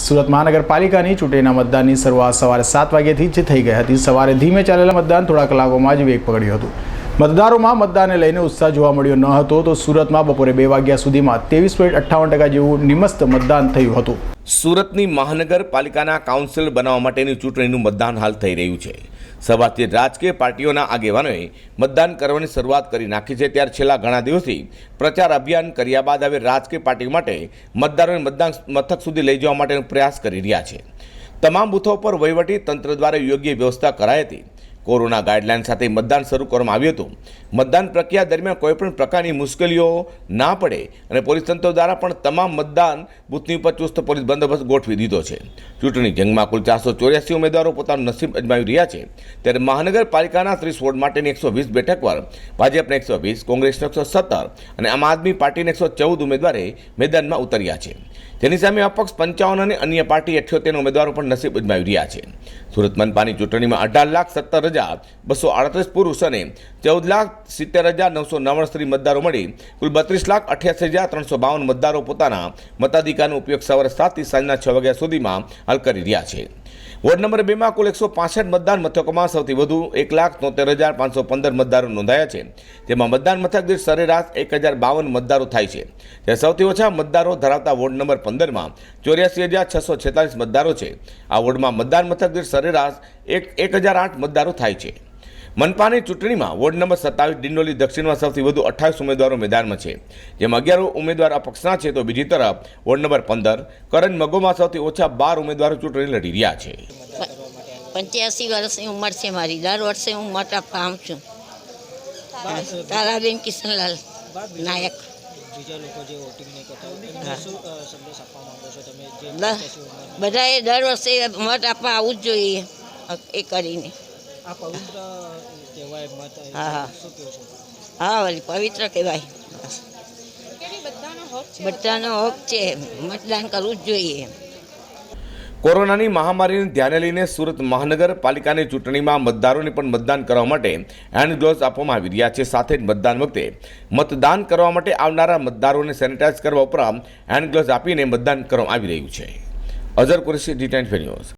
સુરત મહાનગરપાલિકાની ચૂંટણીના મતદાનની શરૂઆત સવારે સાત વાગ્યાથી જ થઈ ગઈ હતી. સવારે ધીમે ચાલેલા મતદાન થોડા કલાકોમાં જ વેગ પકડ્યું હતું. મતદારોમાં મતદાનને લઈને ઉત્સાહ જોવા મળ્યો ન હતો તો સુરતમાં બપોરે બે વાગ્યા સુધીમાં ત્રેવીસ પોઈન્ટ અઠ્ઠાવન ટકા જેવું નિમસ્ત મતદાન થયું હતું. સુરતની મહાનગરપાલિકાના કાઉન્સિલ બનાવવા માટેની ચૂંટણીનું મતદાન હાલ થઈ રહ્યું છે. સવારથી રાજકીય પાર્ટીઓના આગેવાનોએ મતદાન કરવાની શરૂઆત કરી નાખી છે. ત્યારે છેલ્લા ઘણા દિવસથી પ્રચાર અભિયાન કર્યા બાદ હવે રાજકીય પાર્ટી માટે મતદારોને મતદાન મથક સુધી લઈ જવા માટેનો પ્રયાસ કરી રહ્યા છે. તમામ બૂથો પર વહીવટી તંત્ર દ્વારા યોગ્ય વ્યવસ્થા કરાઈ હતી. કોરોના ગાઈડલાઇન સાથે મતદાન શરૂ કરવામાં આવ્યું હતું. મતદાન પ્રક્રિયા દરમિયાન કોઈપણ પ્રકારની મુશ્કેલીઓ ના પડે અને પોલીસ તંત્ર દ્વારા પણ તમામ મતદાન બૂથની ઉપર ચુસ્ત પોલીસ બંદોબસ્ત ગોઠવી દીધો છે. ચૂંટણી જંગમાં કુલ ચારસો ચોર્યાસી ઉમેદવારો પોતાનું નસીબ અજમાવી રહ્યા છે. ત્યારે મહાનગરપાલિકાના ત્રીસ વોર્ડ માટેની એકસો વીસ બેઠક પર ભાજપને એકસો વીસ કોંગ્રેસને એકસો સત્તર અને આમ આદમી પાર્ટીને એકસો ચૌદ ઉમેદવારે મેદાનમાં ઉતર્યા છે. તેની સામે અપક્ષ પંચાવન અને અન્ય પાર્ટી અઠ્યોતેર ઉમેદવારો પણ નસીબ અજમાવી રહ્યા છે. સુરત મનપાની ચૂંટણીમાં અઢાર લાખ સત્તર હજાર બસો આડત્રીસ પુરુષ અને ચૌદ લાખ સિત્તેર હજાર નવસો નવ્વાણું સ્ત્રી મતદારો મળી. કુલ બત્રીસ લાખ અઠ્યાસી હજાર ત્રણસો બાવન મતદારો પોતાના મતાધિકારનો ઉપયોગ સવારે સાતથી સાંજના છ વાગ્યા સુધીમાં હાલ કરી રહ્યા છે. વોર્ડ નંબર બેમાં કુલ એકસો પાસઠ મતદાન મથકોમાં સૌથી વધુ એક લાખ તોતેર હજાર પાંચસો પંદર મતદારો નોંધાયા છે. જેમાં મતદાન મથક દીઠ સરેરાશ એક હજાર બાવન મતદારો થાય છે. ત્યાં સૌથી ઓછા મતદારો ધરાવતા વોર્ડ નંબર પંદરમાં ચોર્યાસી હજાર છસો છેતાલીસ મતદારો છે. આ વોર્ડમાં મતદાન મથક દીઠ સરેરાશ એક એક હજાર આઠ મતદારો થાય છે. મનપાની ચૂંટણીમાં વોર્ડ નંબર સત્તાવીસ ડિંડોલી દક્ષિણમાં સૌથી વધુ અઠ્ઠાવીસ ઉમેદવારો મેદાનમાં છે. જેમાં અગિયાર ઉમેદવાર અપક્ષના છે, તો બીજી તરફ વોર્ડ નંબર પંદર કરણ મગોમાં સૌથી ઓછા બાર ઉમેદવારો ચૂંટણી લડી રહ્યા છે. પંચ્યાસી વર્ષની ઉંમર છે મારી. દર વર્ષે હું મત આપવા આવું છું. તારાબેન કિશનલાલ નાયક? બધાએ દર વર્ષે મત આપવા આવવું જ જોઈએ, એ કરીને. આ પવિત્ર કહેવાય મત હા, હા. પવિત્ર કહેવાય. બધાનો હક છે? મતદાન કરવું જ જોઈએ. કોરોનાની મહામારીને ધ્યાને લઈને સુરત મહાનગરપાલિકાની ચૂંટણીમાં મતદારોને પણ મતદાન કરવા માટે હેન્ડ ગ્લોવ્સ આપવામાં આવી રહ્યા છે. સાથે જ મતદાન વખતે મતદાન કરવા માટે આવનારા મતદારોને સેનિટાઈઝ કરવા ઉપરાંત હેન્ડ ગ્લોવ્સ આપીને મતદાન કરવામાં આવી રહ્યું છે. Azhar Qureshi D ten news.